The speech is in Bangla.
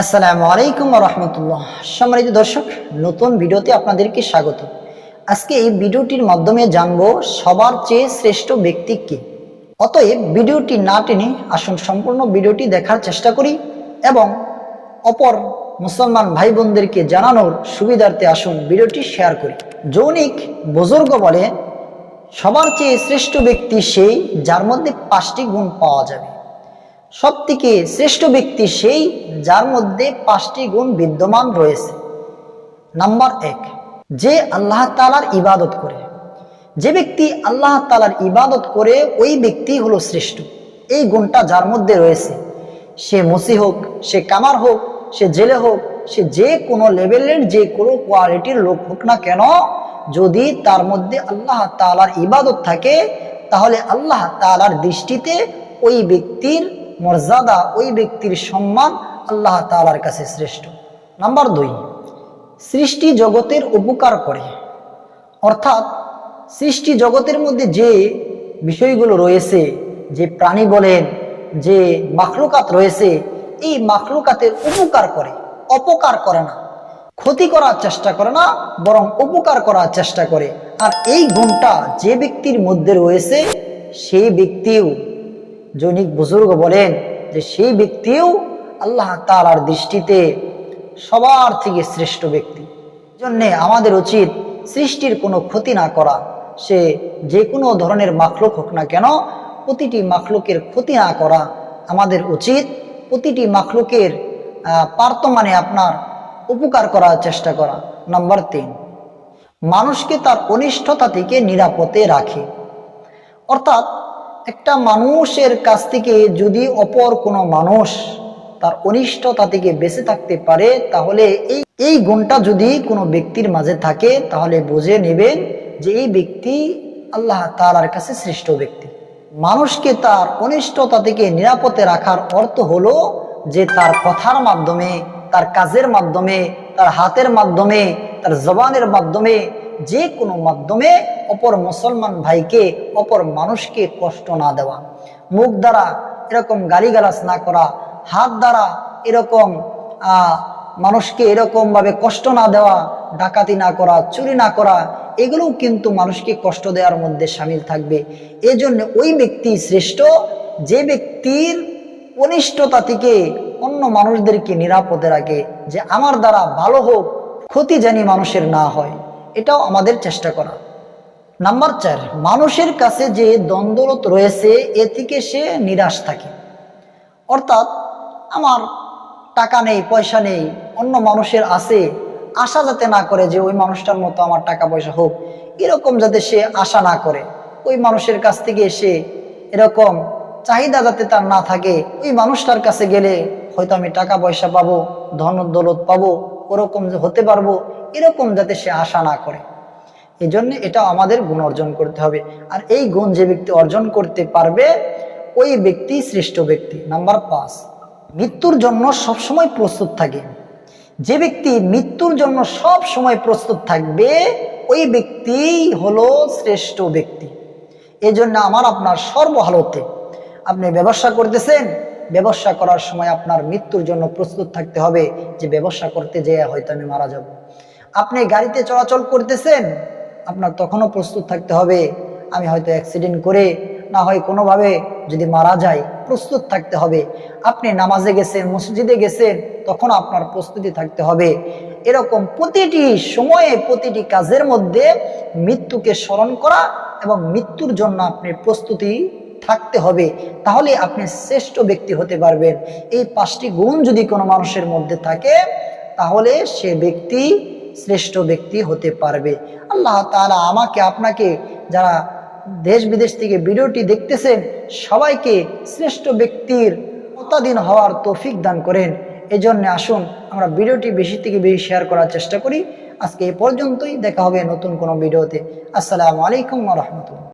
আসসালামু আলাইকুম রহমতুল্লাহ। সম্মানিত দর্শক, নতুন ভিডিওতে আপনাদেরকে স্বাগত। আজকে এই ভিডিওটির মাধ্যমে জানব সবার চেয়ে শ্রেষ্ঠ ব্যক্তি কে। অতএব ভিডিওটি না টেনে আসুন সম্পূর্ণ ভিডিওটি দেখার চেষ্টা করি এবং অপর মুসলমান ভাই বোনদেরকে জানানোর সুবিধার্থে আসুন ভিডিওটি শেয়ার করি। যৌনিক বুজুর্গ বলে, সবার চেয়ে শ্রেষ্ঠ ব্যক্তি সেই যার মধ্যে পাঁচটি গুণ পাওয়া যাবে। সব থেকে শ্রেষ্ঠ ব্যক্তি সেই যার মধ্যে পাঁচটি গুণ বিদ্যমান রয়েছে। নাম্বার এক, যে আল্লাহ তালার ইবাদত করে। যে ব্যক্তি আল্লাহ তালার ইবাদত করে, ওই ব্যক্তি হলো শ্রেষ্ঠ। এই গুণটা যার মধ্যে রয়েছে। সে মসি হোক, সে কামার হোক, সে জেলে হোক, সে যে কোনো লেভেলের যে কোনো কোয়ালিটির লোক হোক না কেন, যদি তার মধ্যে আল্লাহ তালার ইবাদত থাকে, তাহলে আল্লাহ তালার দৃষ্টিতে ওই ব্যক্তির মর্যাদা ওই ব্যক্তির সম্মান আল্লাহ তালার কাছে শ্রেষ্ঠ। নাম্বার দুই, সৃষ্টি জগতের উপকার করে। অর্থাৎ সৃষ্টি জগতের মধ্যে যে বিষয়গুলো রয়েছে, যে প্রাণী বলেন, যে মাখলুকাত রয়েছে, এই মাখলুকাতের উপকার করে, অপকার করে না। ক্ষতি করার চেষ্টা করে না, বরং উপকার করার চেষ্টা করে। আর এই গুণটা যে ব্যক্তির মধ্যে রয়েছে, সেই ব্যক্তিও জৈনিক বুজুর্গ বলেন যে সেই ব্যক্তিও আল্লাহ তালার দৃষ্টিতে সবার থেকে শ্রেষ্ঠ ব্যক্তি। জন্যে আমাদের উচিত সৃষ্টির কোনো ক্ষতি না করা। সে যে কোনো ধরনের মাখলুক হোক না কেন, প্রতিটি মাখলুকের ক্ষতি না করা আমাদের উচিত। প্রতিটি মাখলুকের পার্তমানে আপনার উপকার করার চেষ্টা করা। নাম্বার তিন, মানুষকে তার অনিষ্টতা থেকে নিরাপদে রাখে। অর্থাৎ একটা মানুষের কাছ থেকে যদি অপর কোনো মানুষ তার অনিষ্টতা থেকে বেঁচে থাকতে পারে, তাহলে এই এই গুণটা যদি কোনো ব্যক্তির মাঝে থাকে, তাহলে বুঝে নেবেন যে এই ব্যক্তি আল্লাহ তালার কাছে শ্রেষ্ঠ ব্যক্তি। মানুষকে তার অনিষ্টতা থেকে নিরাপদে রাখার অর্থ হলো যে তার কথার মাধ্যমে, তার কাজের মাধ্যমে তার হাতের মাধ্যমে, তার জবানের মাধ্যমে, যে কোনো মাধ্যমে অপর মুসলমান ভাইকে, অপর মানুষকে কষ্ট না দেওয়া। মুখ দ্বারা এরকম গালিগালাজ না করা। হাত দ্বারা এরকম মানুষকে এরকমভাবে কষ্ট না দেওয়া, ডাকাতি না করা, চুরি না করা, এগুলোও কিন্তু মানুষকে কষ্ট দেওয়ার মধ্যে সামিল থাকবে। এজন্য ওই ব্যক্তি শ্রেষ্ঠ। যে ব্যক্তির অনিষ্টতা থেকে অন্য মানুষদেরকে নিরাপদে রাখে যে আমার দ্বারা ভালো হোক, ক্ষতি জানি মানুষের না হয়। এটাও আমাদের চেষ্টা করা। নাম্বার চার, মানুষের কাছে যে দ্বন্দ্বলত রয়েছে, এ থেকে সে নিরাশ থাকে। অর্থাৎ আমার টাকা নেই, পয়সা নেই, অন্য মানুষের আছে, আশা যাতে না করে যে ওই মানুষটার মতো আমার টাকা পয়সা হোক, এরকম যাতে সে আশা না করে। ওই মানুষের কাছ থেকে এসে এরকম চাহিদা যাতে তার না থাকে ওই মানুষটার কাছে গেলে হয়তো আমি টাকা পয়সা পাবো ধন দৌলত পাবো, ওরকম যে হতে পারব, এরকম যাতে সে আশা না করে। এই জন্য এটা আমাদের গুণ অর্জন করতে হবে। আর এই গুণ যে ব্যক্তি অর্জন করতে পারবে, ওই ব্যক্তি শ্রেষ্ঠ ব্যক্তি। নাম্বার পাঁচ, মৃত্যুর জন্য সবসময় প্রস্তুত থাকে। যে ব্যক্তি মৃত্যুর জন্য সব সময় প্রস্তুত থাকবে, ওই ব্যক্তি হলো শ্রেষ্ঠ ব্যক্তি। এই জন্য আমার আপনার সর্বহালতে আপনি ব্যবসা করতেছেন, ব্যবসা করার সময় আপনার মৃত্যুর জন্য প্রস্তুত থাকতে হবে যে ব্যবসা করতে যেয়ে হয়তো আমি মারা যাব। আপনি গাড়িতে চলাচল করতেছেন, আপনার তখনও প্রস্তুত থাকতে হবে, আমি হয়তো অ্যাক্সিডেন্ট করে, না হয় কোনোভাবে যদি মারা যায় প্রস্তুত থাকতে হবে। আপনি নামাজে গেছেন, মসজিদে গেছেন তখন আপনার প্রস্তুতি থাকতে হবে। এরকম প্রতিটি সময়ে প্রতিটি কাজের মধ্যে মৃত্যুকে স্মরণ করা এবং মৃত্যুর জন্য আপনি প্রস্তুতি থাকতে হবে, তাহলে আপনি শ্রেষ্ঠ ব্যক্তি হতে পারবেন। এই পাঁচটি গুণ যদি কোনো মানুষের মধ্যে থাকে, তাহলে সে ব্যক্তি শ্রেষ্ঠ ব্যক্তি হতে পারবে। আল্লাহ তালা আমাকে, আপনাকে যারা দেশ বিদেশ থেকে ভিডিওটি দেখতেছেন, সবাইকে শ্রেষ্ঠ ব্যক্তির মতাধীন হওয়ার তৌফিক দান করেন। এজন্য আসুন, আমরা ভিডিওটি বেশি থেকে বেশি শেয়ার করার চেষ্টা করি। আজকে এ পর্যন্তই, দেখা হবে নতুন কোনো ভিডিওতে। আসসালামু আলাইকুম রহমতুল্লাহ।